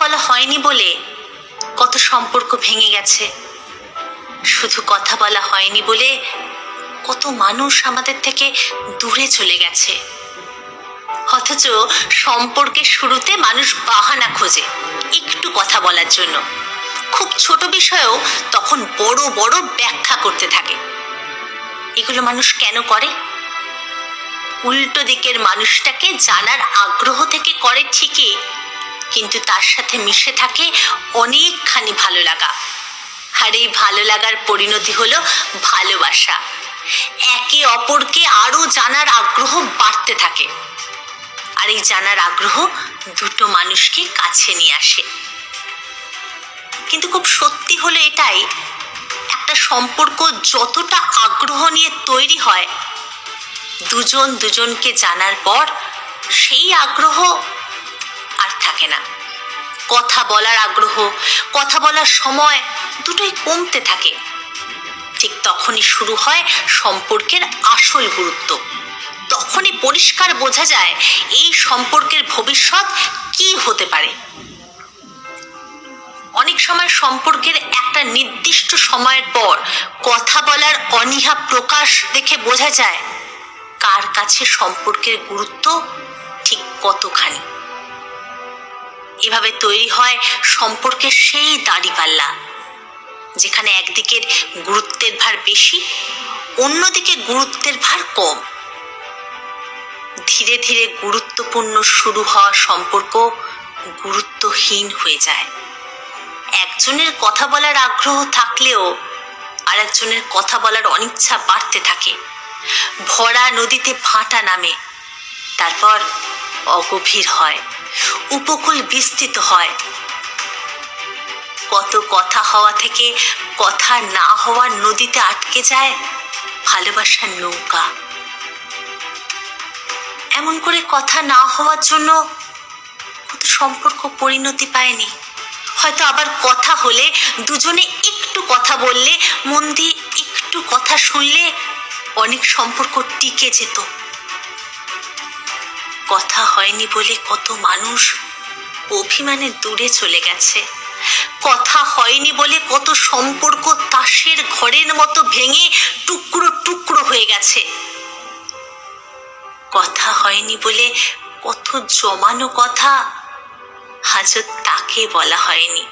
কথা হয়নি বলে কত সম্পর্ক ভেঙে গেছে। শুধু কথা বলা হয়নি বলে কত মানুষ আমাদের থেকে দূরে চলে গেছে। অথচ সম্পর্কের শুরুতে মানুষ বাহানা খোঁজে একটু কথা বলার জন্য। খুব ছোট বিষয়েও তখন বড় বড় ব্যাখ্যা করতে থাকে। এগুলো মানুষ কেন করে? উল্টো দিকের মানুষটাকে জানার আগ্রহ থেকে করে ঠিকই কিন্তু তার সাথে মিশে থাকে অনেকখানি ভালো লাগা। আর এই ভালো লাগার পরিণতি হলো ভালোবাসা। একে অপরকে আরও জানার আগ্রহ বাড়তে থাকে। আর এই জানার আগ্রহ দুটো মানুষকে কাছে নিয়ে আসে। কিন্তু খুব সত্যি হলো এটাই, একটা সম্পর্ক যতটা আগ্রহ নিয়ে তৈরি হয়, দুজন দুজনকে জানার পর সেই আগ্রহ কথা বলার আগ্রহ, কথা বলার সময় দুটোই কমতে থাকে। ঠিক তখনই শুরু হয় সম্পর্কের আসল গুরুত্ব। তখনই পরিষ্কার বোঝা যায় এই সম্পর্কের ভবিষ্যৎ কি হতে পারে। অনেক সময় সম্পর্কের একটা নির্দিষ্ট সময়ের পর কথা বলার অনীহা প্রকাশ দেখে বোঝা যায় কার কাছে সম্পর্কের গুরুত্ব ঠিক কতখানি। এভাবে তৈরি হয় সম্পর্কের সেই দাড়িপাল্লা যেখানে একদিকের গুরুত্বের ভার বেশি, অন্যদিকে গুরুত্বের ভার কম। ধীরে ধীরে গুরুত্বপূর্ণ শুরু হওয়া সম্পর্ক গুরুত্বহীন হয়ে যায়। একজনের কথা বলার আগ্রহ থাকলেও আরেকজনের কথা বলার অনিচ্ছা বাড়তে থাকে। ভরা নদীতে ভাটা নামে, তারপর অগভীর হয়। উপকূল বিস্তৃত হয়। কত কথা হওয়া থেকে কথা না হওয়ার নদীতে আটকে যায় ভালোবাসার নৌকা। এমন করে কথা না হওয়ার জন্য কত সম্পর্ক পরিণতি পায়নি। হয়তো আবার কথা হলে দুজনে একটু কথা বললে, মন দিয়ে একটু কথা শুনলে অনেক সম্পর্ক টিকে যেত। কথা হয়নি বলে কত মানুষ অভিমানে দূরে চলে গেছে। কথা হয়নি বলে কত সম্পর্ক তাসের ঘরের মতো ভেঙে টুকরো টুকরো হয়ে গেছে। কথা হয়নি বলে কত জমানো কথা হাজত তাকে বলা হয়নি।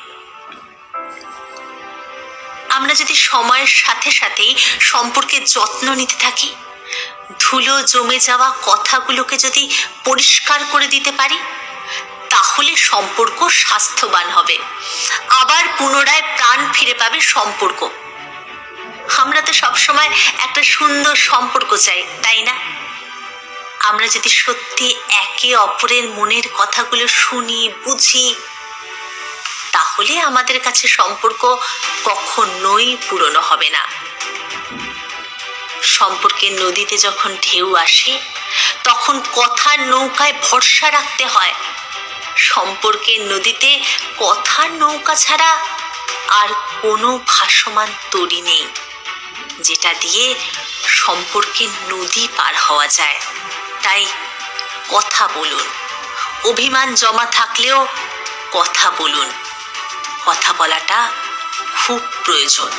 আমরা যদি সময়ের সাথে সাথেই সম্পর্কের যত্ন নিতে থাকি ধুলো জমে যাওয়া কথাগুলোকে যদি পরিষ্কার করে দিতে পারি, তাহলে সম্পর্ক স্বাস্থ্যবান হবে। আবার পুনরায় প্রাণ ফিরে পাবে সম্পর্ক। আমরা তো সবসময় একটা সুন্দর সম্পর্ক চাই, তাই না? আমরা যদি সত্যি একে অপরের মনের কথাগুলো শুনি, বুঝি, তাহলে আমাদের কাছে সম্পর্ক কখনোই পুরনো হবে না। সম্পর্কের নদীতে যখন ঢেউ আসে, তখন কথার নৌকায় ভরসা রাখতে হয়। সম্পর্কের নদীতে কথার নৌকা ছাড়া আর কোনো ভাসমান তরি নেই, যেটা দিয়ে সম্পর্কের নদী পার হওয়া যায়। তাই কথা বলুন, অভিমান জমা থাকলেও কথা বলুন। কথা বলাটা খুব প্রয়োজন।